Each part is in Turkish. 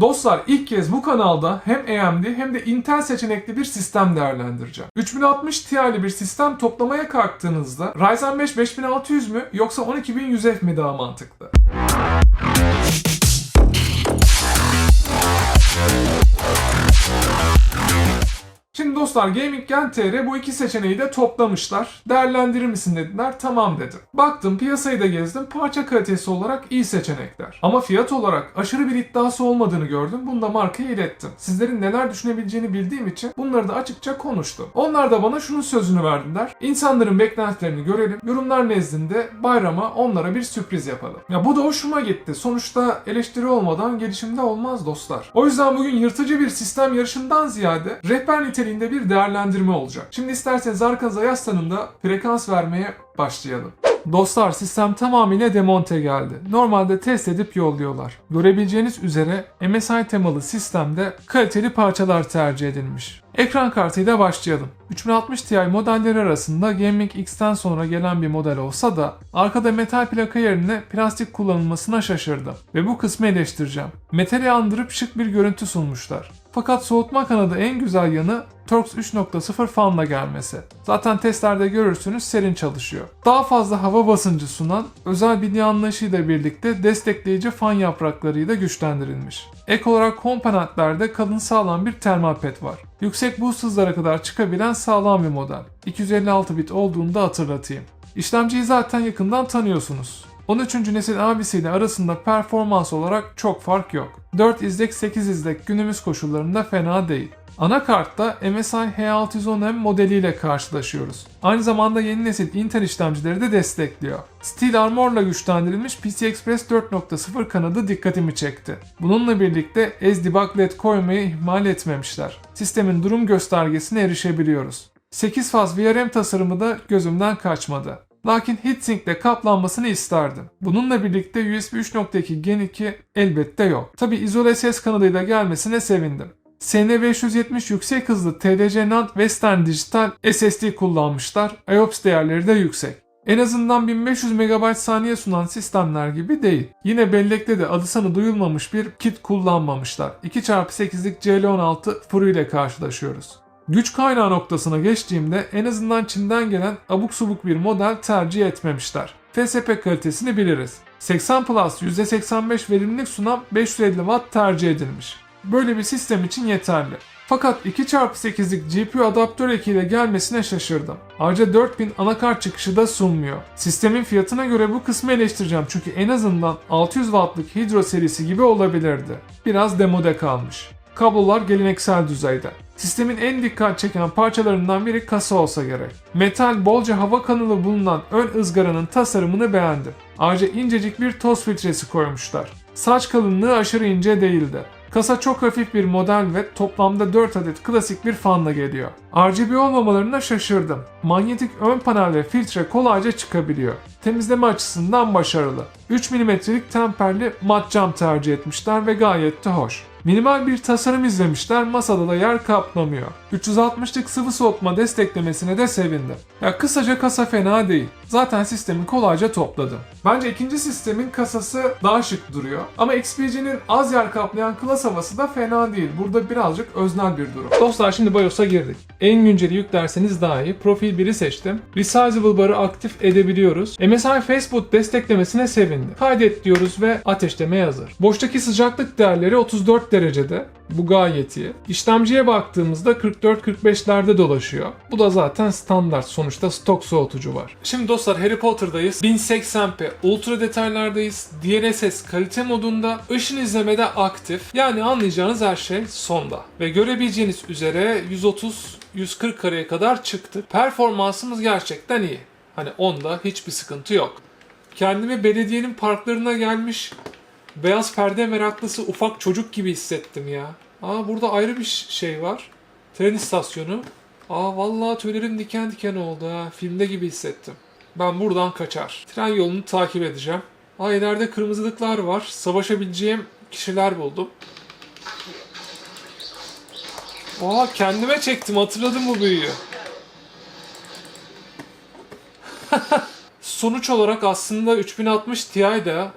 Dostlar ilk kez bu kanalda hem AMD hem de Intel seçenekli bir sistem değerlendireceğim. 3060 Ti'li bir sistem toplamaya kalktığınızda Ryzen 5 5600 mü yoksa 12100F mi daha mantıklı? Şimdi dostlar Gaming TR bu iki seçeneği de toplamışlar. Değerlendirir misin dediler. Tamam dedim. Baktım piyasayı da gezdim. Parça kalitesi olarak iyi seçenekler. Ama fiyat olarak aşırı bir iddiası olmadığını gördüm. Bunu da markaya ilettim. Sizlerin neler düşünebileceğini bildiğim için bunları da açıkça konuştum. Onlar da bana şunun sözünü verdiler. İnsanların beklentilerini görelim. Yorumlar nezdinde bayrama onlara bir sürpriz yapalım. Ya bu da hoşuma gitti. Sonuçta eleştiri olmadan gelişimde olmaz dostlar. O yüzden bugün yırtıcı bir sistem yarışından ziyade rehber niteliğinde bir değerlendirme olacak. Şimdi isterseniz arkanıza yaslanın da frekans vermeye başlayalım. Dostlar sistem tamamıyla demonte geldi. Normalde test edip yolluyorlar. Görebileceğiniz üzere MSI temalı sistemde kaliteli parçalar tercih edilmiş. Ekran kartıyla başlayalım. 3060 Ti modelleri arasında Gaming X'ten sonra gelen bir model olsa da arkada metal plaka yerine plastik kullanılmasına şaşırdım. Ve bu kısmı eleştireceğim. Metali andırıp şık bir görüntü sunmuşlar. Fakat soğutma kanadı en güzel yanı Torx 3.0 fanla gelmesi. Zaten testlerde görürsünüz serin çalışıyor. Daha fazla hava basıncı sunan özel bilgi anlayışıyla birlikte destekleyici fan yapraklarıyla güçlendirilmiş. Ek olarak komponentlerde kalın sağlam bir termal pet var. Yüksek boost hızlara kadar çıkabilen sağlam bir model. 256 bit olduğunu da hatırlatayım. İşlemciyi zaten yakından tanıyorsunuz. 13. nesil abisiyle arasında performans olarak çok fark yok. 4 izlek 8 izlek günümüz koşullarında fena değil. Anakartta MSI H610M modeliyle karşılaşıyoruz. Aynı zamanda yeni nesil Intel işlemcileri de destekliyor. Steel Armor'la güçlendirilmiş PC Express 4.0 kanadı dikkatimi çekti. Bununla birlikte S-Debug LED koymayı ihmal etmemişler. Sistemin durum göstergesine erişebiliyoruz. 8 faz VRM tasarımı da gözümden kaçmadı. Lakin heatsinkle kaplanmasını isterdim. Bununla birlikte USB 3.2 Gen 2 elbette yok. Tabi izole ses kanalıyla gelmesine sevindim. SN570 yüksek hızlı TDC NAND Western Digital SSD kullanmışlar. IOPS değerleri de yüksek. En azından 1500 MB saniye sunan sistemler gibi değil. Yine bellekte de adı sanı duyulmamış bir kit kullanmamışlar. 2x8'lik CL16 Furu ile karşılaşıyoruz. Güç kaynağı noktasına geçtiğimde en azından Çin'den gelen abuk subuk bir model tercih etmemişler. FSP kalitesini biliriz. 80 Plus %85 verimlilik sunan 550 Watt tercih edilmiş. Böyle bir sistem için yeterli. Fakat 2x8'lik GPU adaptör ekiyle gelmesine şaşırdım. Ayrıca 4000 anakart çıkışı da sunmuyor. Sistemin fiyatına göre bu kısmı eleştireceğim çünkü en azından 600 Watt'lık Hydro serisi gibi olabilirdi. Biraz demode kalmış. Kablolar geleneksel düzeyde. Sistemin en dikkat çeken parçalarından biri kasa olsa gerek. Metal bolca hava kanalı bulunan ön ızgaranın tasarımını beğendim. Ayrıca incecik bir toz filtresi koymuşlar. Saç kalınlığı aşırı ince değildi. Kasa çok hafif bir model ve toplamda 4 adet klasik bir fanla geliyor. RGB olmamalarına şaşırdım. Manyetik ön panel ve filtre kolayca çıkabiliyor. Temizleme açısından başarılı. 3 mm'lik temperli mat cam tercih etmişler ve gayet de hoş. Minimal bir tasarım izlemişler, masada da yer kaplamıyor. 360'lık sıvı soğutma desteklemesine de sevindim. Ya kısaca kasa fena değil. Zaten sistemi kolayca topladım. Bence ikinci sistemin kasası daha şık duruyor. Ama XPG'nin az yer kaplayan klas havası da fena değil. Burada birazcık öznel bir durum. Dostlar şimdi BIOS'a girdik. En günceli yüklerseniz daha iyi. Profil 1'i seçtim. Resizable bar'ı aktif edebiliyoruz. MSI Facebook desteklemesine sevindim. Kaydet diyoruz ve ateşlemeye hazır. Boştaki sıcaklık değerleri 34 derecede. Bu gayet iyi. İşlemciye baktığımızda 44-45'lerde dolaşıyor. Bu da zaten standart. Sonuçta stok soğutucu var. Şimdi dostlar Harry Potter'dayız. 1080p ultra detaylardayız. DLSS kalite modunda. Işın izlemede aktif. Yani anlayacağınız her şey sonda. Ve görebileceğiniz üzere 130-140 kareye kadar çıktı. Performansımız gerçekten iyi. Hani onda hiçbir sıkıntı yok. Kendimi belediyenin parklarına gelmiş beyaz perde meraklısı ufak çocuk gibi hissettim ya. Aa burada ayrı bir şey var. Tren istasyonu. Aa vallahi tüylerim diken diken oldu ha. Filmde gibi hissettim. Ben buradan kaçar. Tren yolunu takip edeceğim. Aa ileride kırmızılıklar var. Savaşabileceğim kişiler buldum. Aa kendime çektim hatırladım bu büyüyü. Sonuç olarak aslında 3060 Ti'de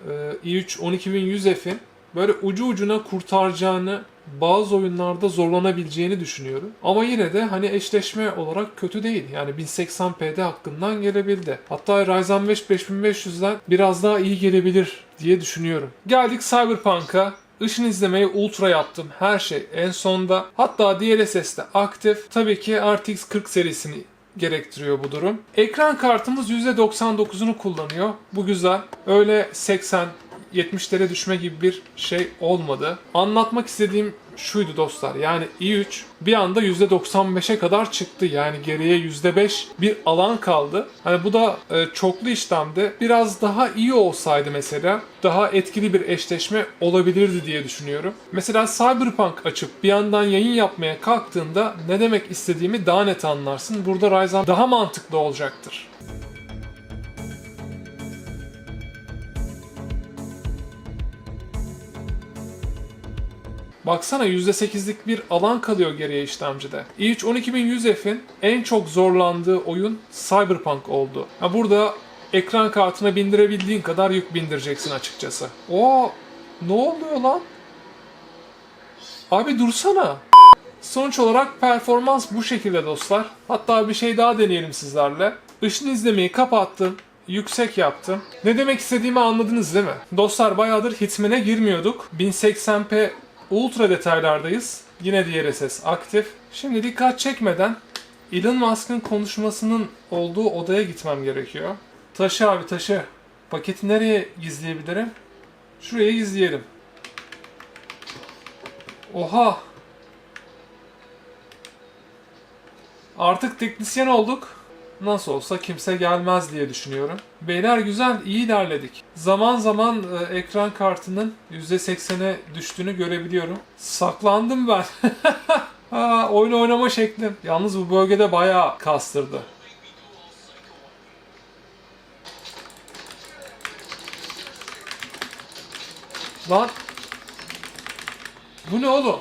e, i3 12100F'in böyle ucu ucuna kurtaracağını bazı oyunlarda zorlanabileceğini düşünüyorum. Ama yine de hani eşleşme olarak kötü değil. Yani 1080p'de hakkından gelebildi. Hatta Ryzen 5 5500'den biraz daha iyi gelebilir diye düşünüyorum. Geldik Cyberpunk'a. Işın izlemeyi ultra yaptım. Her şey en sonda. Hatta DLSS'de aktif. Tabii ki RTX 40 serisini gerektiriyor bu durum. Ekran kartımız %99'unu kullanıyor. Bu güzel. Öyle 80 70'lere düşme gibi bir şey olmadı. Anlatmak istediğim şuydu dostlar. Yani i3 bir anda %95'e kadar çıktı. Yani geriye %5 bir alan kaldı. Hani bu da e, çoklu işlemde biraz daha iyi olsaydı mesela daha etkili bir eşleşme olabilirdi diye düşünüyorum. Mesela Cyberpunk açıp bir yandan yayın yapmaya kalktığında ne demek istediğimi daha net anlarsın. Burada Ryzen daha mantıklı olacaktır. Baksana %8'lik bir alan kalıyor geriye işlemcide. i3 12100F'in en çok zorlandığı oyun Cyberpunk oldu. Ha burada ekran kartına bindirebildiğin kadar yük bindireceksin açıkçası. Oo, ne oluyor lan? Abi dursana. Sonuç olarak performans bu şekilde dostlar. Hatta bir şey daha deneyelim sizlerle. Işın izlemeyi kapattım. Yüksek yaptım. Ne demek istediğimi anladınız değil mi? Dostlar bayağıdır Hitman'e girmiyorduk. 1080p ultra detaylardayız. Yine DLSS aktif. Şimdi dikkat çekmeden Elon Musk'ın konuşmasının olduğu odaya gitmem gerekiyor. Taşı abi taşı. Paketi nereye gizleyebilirim? Şuraya gizleyelim. Oha! Artık teknisyen olduk. Nasıl olsa kimse gelmez diye düşünüyorum. Beyler güzel, iyi ilerledik. Zaman zaman e, ekran kartının %80'e düştüğünü görebiliyorum. Saklandım ben. ha, oyun oynama şeklim. Yalnız bu bölgede bayağı kastırdı. Lan. Bu ne oğlum?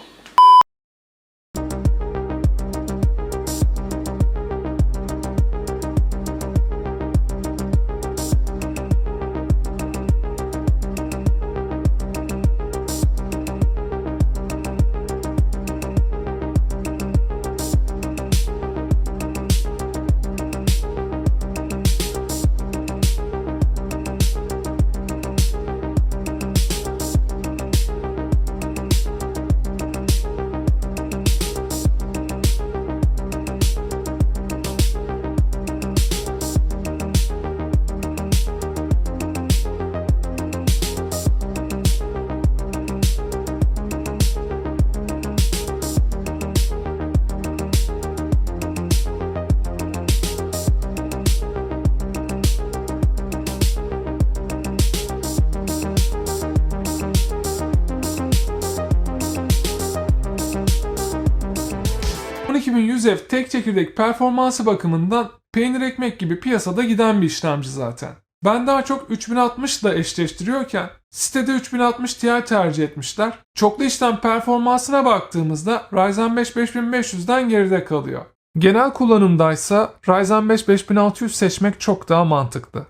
F tek çekirdek performansı bakımından peynir ekmek gibi piyasada giden bir işlemci zaten. Ben daha çok 3060 ile eşleştiriyorken sitede 3060 Ti tercih etmişler. Çoklu işlem performansına baktığımızda Ryzen 5 5500'den geride kalıyor. Genel kullanımdaysa Ryzen 5 5600 seçmek çok daha mantıklı.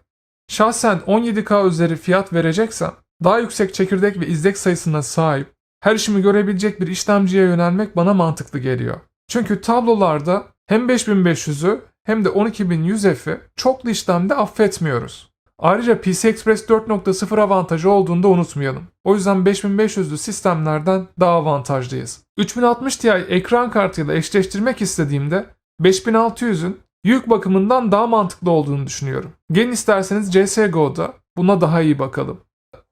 Şahsen 17K üzeri fiyat vereceksem daha yüksek çekirdek ve izlek sayısına sahip her işimi görebilecek bir işlemciye yönelmek bana mantıklı geliyor. Çünkü tablolarda hem 5500'ü hem de 12100F'i çoklu işlemde affetmiyoruz. Ayrıca PC Express 4.0 avantajı olduğunu da unutmayalım. O yüzden 5500'lü sistemlerden daha avantajlıyız. 3060 Ti ekran kartıyla eşleştirmek istediğimde 5600'ün yük bakımından daha mantıklı olduğunu düşünüyorum. Gelin isterseniz CSGO'da buna daha iyi bakalım.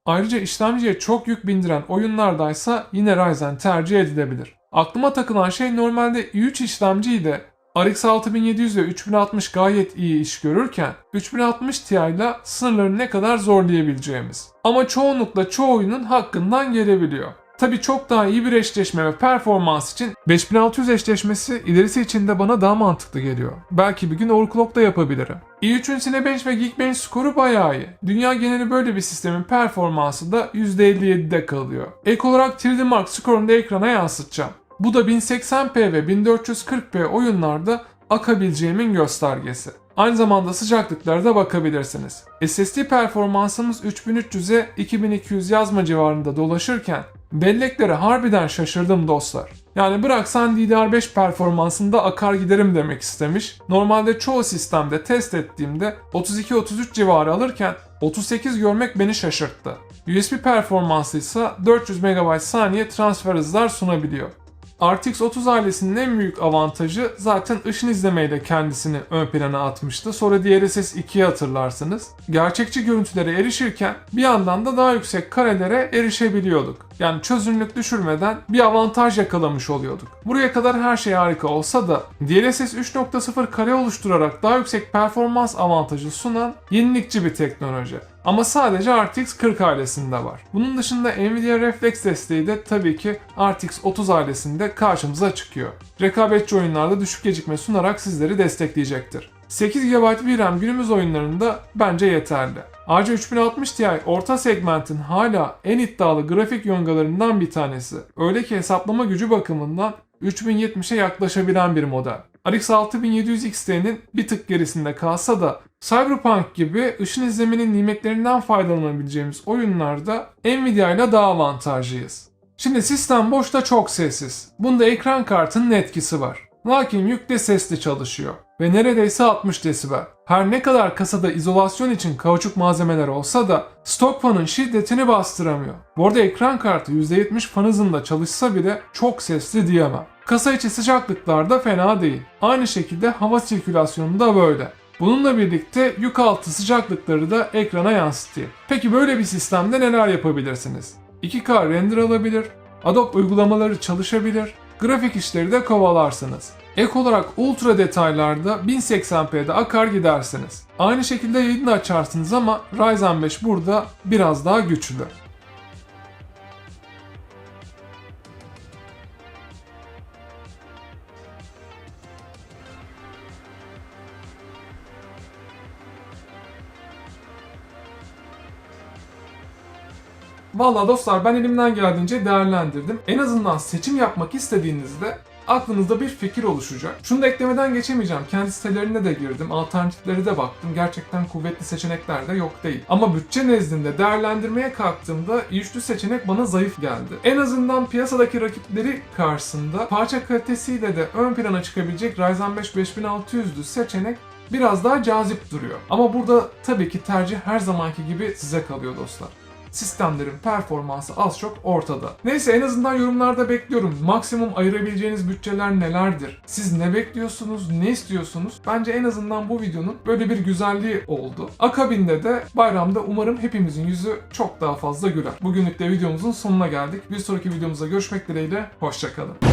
Ayrıca işlemciye çok yük bindiren oyunlardaysa yine Ryzen tercih edilebilir. Aklıma takılan şey normalde i3 işlemciyi de RX 6700 ve 3060 gayet iyi iş görürken 3060 Ti ile sınırları ne kadar zorlayabileceğimiz. Ama çoğunlukla çoğu oyunun hakkından gelebiliyor. Tabi çok daha iyi bir eşleşme ve performans için 5600 eşleşmesi ilerisi için de bana daha mantıklı geliyor. Belki bir gün overclock da yapabilirim. i3'ün Cinebench ve Geekbench skoru bayağı iyi. Dünya geneli böyle bir sistemin performansı da %57'de kalıyor. Ek olarak 3D Mark skorunu da ekrana yansıtacağım. Bu da 1080p ve 1440p oyunlarda akabileceğimin göstergesi. Aynı zamanda sıcaklıklara da bakabilirsiniz. SSD performansımız 3300'e 2200 yazma civarında dolaşırken belleklere harbiden şaşırdım dostlar. Yani bıraksan DDR5 performansında akar giderim demek istemiş. Normalde çoğu sistemde test ettiğimde 32-33 civarı alırken 38 görmek beni şaşırttı. USB performansı ise 400 MB saniye transfer hızlar sunabiliyor. RTX 30 ailesinin en büyük avantajı zaten ışın izlemeyle kendisini ön plana atmıştı. Sonra DLSS 2'yi hatırlarsınız. Gerçekçi görüntülere erişirken bir yandan da daha yüksek karelere erişebiliyorduk. Yani çözünürlük düşürmeden bir avantaj yakalamış oluyorduk. Buraya kadar her şey harika olsa da DLSS 3.0 kare oluşturarak daha yüksek performans avantajı sunan yenilikçi bir teknoloji. Ama sadece RTX 40 ailesinde var. Bunun dışında Nvidia Reflex desteği de tabii ki RTX 30 ailesinde karşımıza çıkıyor. Rekabetçi oyunlarda düşük gecikme sunarak sizleri destekleyecektir. 8 GB VRAM günümüz oyunlarında bence yeterli. Ayrıca 3060 Ti orta segmentin hala en iddialı grafik yongalarından bir tanesi. Öyle ki hesaplama gücü bakımından 3070'e yaklaşabilen bir model. RX 6700 XT'nin bir tık gerisinde kalsa da Cyberpunk gibi ışın izlemenin nimetlerinden faydalanabileceğimiz oyunlarda Nvidia ile daha avantajlıyız. Şimdi sistem boşta çok sessiz. Bunda ekran kartının etkisi var. Lakin yükle sesli çalışıyor ve neredeyse 60 desibel. Her ne kadar kasada izolasyon için kauçuk malzemeler olsa da stok fanın şiddetini bastıramıyor. Bu arada ekran kartı %70 fan hızında çalışsa bile çok sesli diyemem. Kasa içi sıcaklıklar da fena değil. Aynı şekilde hava sirkülasyonu da böyle. Bununla birlikte yük altı sıcaklıkları da ekrana yansıtıyor. Peki böyle bir sistemde neler yapabilirsiniz? 2K render alabilir, Adobe uygulamaları çalışabilir, grafik işleri de kovalarsınız. Ek olarak ultra detaylarda 1080p'de akar gidersiniz. Aynı şekilde yayını açarsınız ama Ryzen 5 burada biraz daha güçlü. Valla dostlar ben elimden geldiğince değerlendirdim. En azından seçim yapmak istediğinizde aklınızda bir fikir oluşacak. Şunu da eklemeden geçemeyeceğim. Kendi sitelerine de girdim. Alternatiflere de baktım. Gerçekten kuvvetli seçenekler de yok değil. Ama bütçe nezdinde değerlendirmeye kalktığımda üçlü seçenek bana zayıf geldi. En azından piyasadaki rakipleri karşısında parça kalitesiyle de ön plana çıkabilecek Ryzen 5 5600'lü seçenek biraz daha cazip duruyor. Ama burada tabii ki tercih her zamanki gibi size kalıyor dostlar sistemlerin performansı az çok ortada. Neyse en azından yorumlarda bekliyorum. Maksimum ayırabileceğiniz bütçeler nelerdir? Siz ne bekliyorsunuz? Ne istiyorsunuz? Bence en azından bu videonun böyle bir güzelliği oldu. Akabinde de bayramda umarım hepimizin yüzü çok daha fazla güler. Bugünlük de videomuzun sonuna geldik. Bir sonraki videomuzda görüşmek dileğiyle. Hoşçakalın.